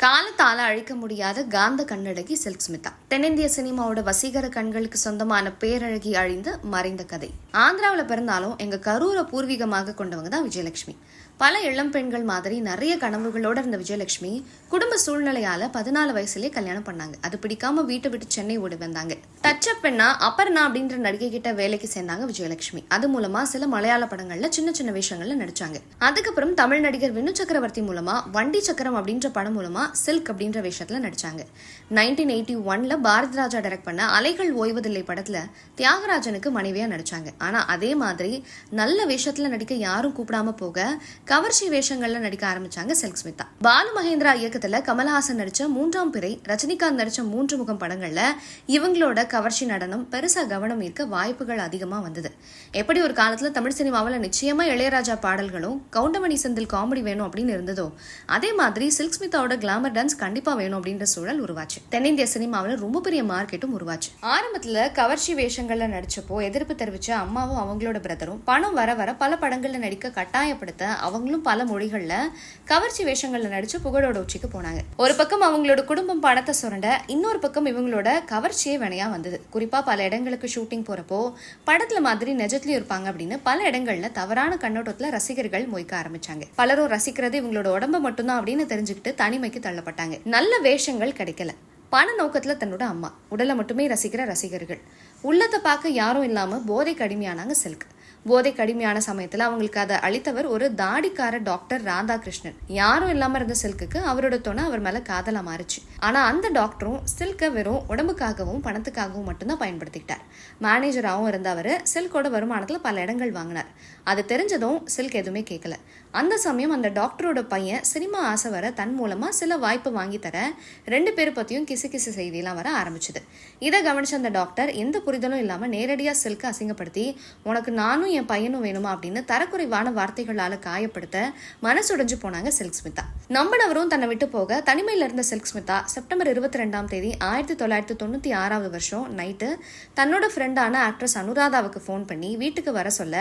காலத்தால அழிக்க முடியாத காந்த கண்ணழகி சில்க் ஸ்மிதா. தென்னிந்திய சினிமாவோட வசீகர கண்களுக்கு சொந்தமான பேரழகி அழிந்து மறைந்த கதை. ஆந்திராவில் பிறந்தாலும் எங்க கரூரை பூர்வீகமாக கொண்டவங்க தான் விஜயலட்சுமி. பல இளம் பெண்கள் மாதிரி நிறைய கனவுகளோடு இருந்த விஜயலட்சுமி குடும்ப சூழ்நிலையால் பதினாலு வயசுலேயே கல்யாணம் பண்ணாங்க. அது பிடிக்காம வீட்டை விட்டு சென்னை ஓடி வந்தாங்க. டச்சப் பெண்ணா அப்பர்ணா அப்படின்ற நடிகை கிட்ட வேலைக்கு சேர்ந்தாங்க விஜயலட்சுமி. அது மூலமா சில மலையாள படங்கள்ல சின்ன சின்ன வேஷங்கள்ல நடிச்சாங்க. அதுக்கப்புறம் தமிழ் நடிகர் வினு சக்கரவர்த்தி மூலமா வண்டி சக்கரம் அப்படின்ற படம் மூலமா சில்க் அப்படின்ற வேஷத்துல நடிச்சாங்க. நைன்டீன் எயிட்டி ஒன்ல பாரதி ராஜா டைரக்ட் பண்ண அலைகள் ஓய்வதில்லை படத்துல தியாகராஜனுக்கு மனைவியா நடிச்சாங்க. ஆனா அதே மாதிரி நல்ல வேஷத்துல நடிக்க யாரும் கூப்பிடாம போக கவர்ச்சி வேஷங்கள்ல நடிக்க ஆரம்பிச்சாங்க சில்க் ஸ்மிதா. பாலு மகேந்திரா இயக்கத்துல கமல்ஹாசன் நடிச்ச மூன்றாம் பிறை ரஜினிகாந்த் நடிச்ச மூன்று முகம் படங்கள்ல இவங்களோட கவர்ச்சி நடனம் பெருசா கவனம் ஈர்க்க வாய்ப்புகள் அதிகமா வந்தது. எப்படி ஒரு காலத்துல தமிழ் சினிமாவில் நிச்சயமா இளையராஜா பாடல்களும் கவுண்டமணி செந்தில் காமெடி வேணும் அப்படின்னு இருந்ததோ அதே மாதிரி சில்க் ஸ்மிதாவோட கிளாமர் டான்ஸ் கண்டிப்பா வேணும் அப்படின்ற சூழல் உருவாச்சு. தென்னிந்திய சினிமாவில் ரொம்ப பெரிய மார்க்கெட்டும் உருவாச்சு. ஆரம்பத்துல கவர்ச்சி வேஷங்கள்ல நடிச்சப்போ எதிர்ப்பு தெரிவிச்ச அம்மாவும் அவங்களோட பிரதரும் பணம் வர வர பல படங்கள்ல நடிக்க கட்டாயப்படுத்த அவங்களும் பல மொழிகளில் கவர்ச்சி வேஷங்களில் நடித்து புகழோட உச்சிக்கு போனாங்க. ஒரு பக்கம் அவங்களோட குடும்பம் பணத்தை சுரண்ட இன்னொரு பக்கம் இவங்களோட கவர்ச்சியே வினையா வந்தது. குறிப்பாக பல இடங்களுக்கு ஷூட்டிங் போகிறப்போ படத்தில் மாதிரி நிஜத்துலயும் இருப்பாங்க அப்படின்னு பல இடங்களில் தவறான கண்ணோட்டத்தில் ரசிகர்கள் மொய்க்க ஆரம்பிச்சாங்க. பலரும் ரசிக்கிறது இவங்களோட உடம்ப மட்டும்தான் அப்படின்னு தெரிஞ்சுக்கிட்டு தனிமைக்கு தள்ளப்பட்டாங்க. நல்ல வேஷங்கள் கிடைக்கல. பண நோக்கத்தில் தன்னோட அம்மா. உடலை மட்டுமே ரசிக்கிற ரசிகர்கள். உள்ளத்தை பார்க்க யாரும் இல்லாமல் போதைக்கு அடிமையானாங்க சில்க். போதை கடுமையான சமயத்தில் அவங்களுக்கு அதை அளித்தவர் ஒரு தாடிக்கார டாக்டர் ராதாகிருஷ்ணன். யாரும் இல்லாம இருந்த சில்க்குக்கு அவரோட துணை அவர் மேல காதலா மாறுச்சு. ஆனா அந்த டாக்டரும் சில்கை வெறும் உடம்புக்காகவும் பணத்துக்காகவும் மட்டும்தான் பயன்படுத்திக்கிட்டார். மேனேஜராகவும் இருந்த அவர் சில்கோட வருமானத்தில் பல இடங்கள் வாங்கினார். அது தெரிஞ்சதும் சில்க் எதுவுமே கேட்கல அந்த சமயம் அந்த டாக்டரோட பையன் சினிமா ஆசை வர தன் மூலமாக சில வாய்ப்பு வாங்கி தர ரெண்டு பேர் பற்றியும் கிசு கிசு செய்தியெல்லாம் வர ஆரம்பிச்சது. இதை கவனிச்ச அந்த டாக்டர் எந்த புரிதலும் இல்லாமல் நேரடியாக சில்கை அசிங்கப்படுத்தி உனக்கு நானும் என் பையனும் வேணுமா? அப்படின்னு தரக்குறைவான வார்த்தைகளால் காயப்படுத்த மனசுடைஞ்சு போனாங்க சில்க் ஸ்மிதா. நம்பினவரும் தன்னை விட்டு போக தனிமையில் இருந்த சில்க் ஸ்மிதா செப்டம்பர் இருபத்தி ரெண்டாம் தேதி ஆயிரத்தி தொள்ளாயிரத்தி தொண்ணூற்றி ஆறாவது வருஷம் நைட்டு தன்னோட ஃப்ரெண்டான ஆக்ட்ரஸ் அனுராதாவுக்கு ஃபோன் பண்ணி வீட்டுக்கு வர சொல்ல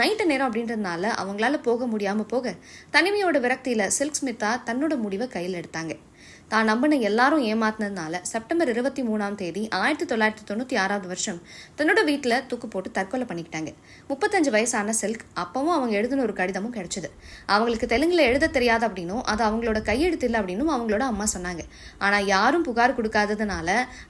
நைட்டு நேரம் அப்படின்றதுனால அவங்களால போக முடியாமல் போக தனிமையோட விரக்தியில சில்க் ஸ்மிதா தன்னோட முடிவை கையில் எடுத்தாங்க. தான் நம்பின எல்லாரும் ஏமாத்தினதுனால செப்டம்பர் இருபத்தி மூணாம் தேதி ஆயிரத்தி தொள்ளாயிரத்தி தொண்ணூற்றி ஆறாவது வருஷம் தன்னோட வீட்டில் தூக்கு போட்டு தற்கொலை பண்ணிக்கிட்டாங்க. முப்பத்தஞ்சு வயசான சில்க் அப்பவும் அவங்க எழுதின ஒரு கடிதமும் கிடைச்சது. அவங்களுக்கு தெலுங்குல எழுத தெரியாது அப்படின்னும் அது அவங்களோட கையெழுத்து இல்லை அப்படின்னும் அவங்களோட அம்மா சொன்னாங்க. ஆனால் யாரும் புகார் கொடுக்காததுனால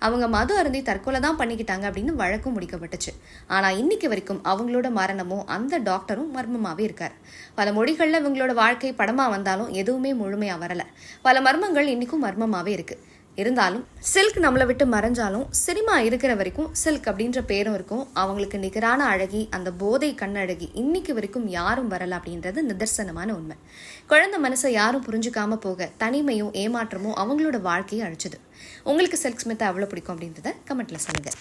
அவங்க மது அருந்தி தற்கொலை தான் பண்ணிக்கிட்டாங்க அப்படின்னு வழக்கும் முடிக்கப்பட்டுச்சு. ஆனால் இன்னைக்கு வரைக்கும் அவங்களோட மரணமும் அந்த டாக்டரும் மர்மமாகவே இருக்கார். பல மொழிகளில் இவங்களோட வாழ்க்கை படமாக வந்தாலும் எதுவுமே முழுமையாக வரல. பல மர்மங்கள் இன்னைக்கும் மர்மமாகவே இருக்கு. இருந்தாலும் சில்க் நம்மளை விட்டு மறைஞ்சாலும் சினிமா இருக்கிற வரைக்கும் சில்க் அப்படின்ற பேரும் இருக்கும். அவங்களுக்கு நிகரான அழகி அந்த போதை கண்ணழகி இன்னைக்கு வரைக்கும் யாரும் வரல அப்படின்றது நிதர்சனமான உண்மை. குழந்தை மனசை யாரும் புரிஞ்சுக்காம போக தனிமையும் ஏமாற்றமும் அவங்களோட வாழ்க்கையை அழிச்சது. உங்களுக்கு சில்க் ஸ்மித்தை அவ்வளோ பிடிக்கும் அப்படின்றத கமெண்ட்ல சொல்லுங்கள்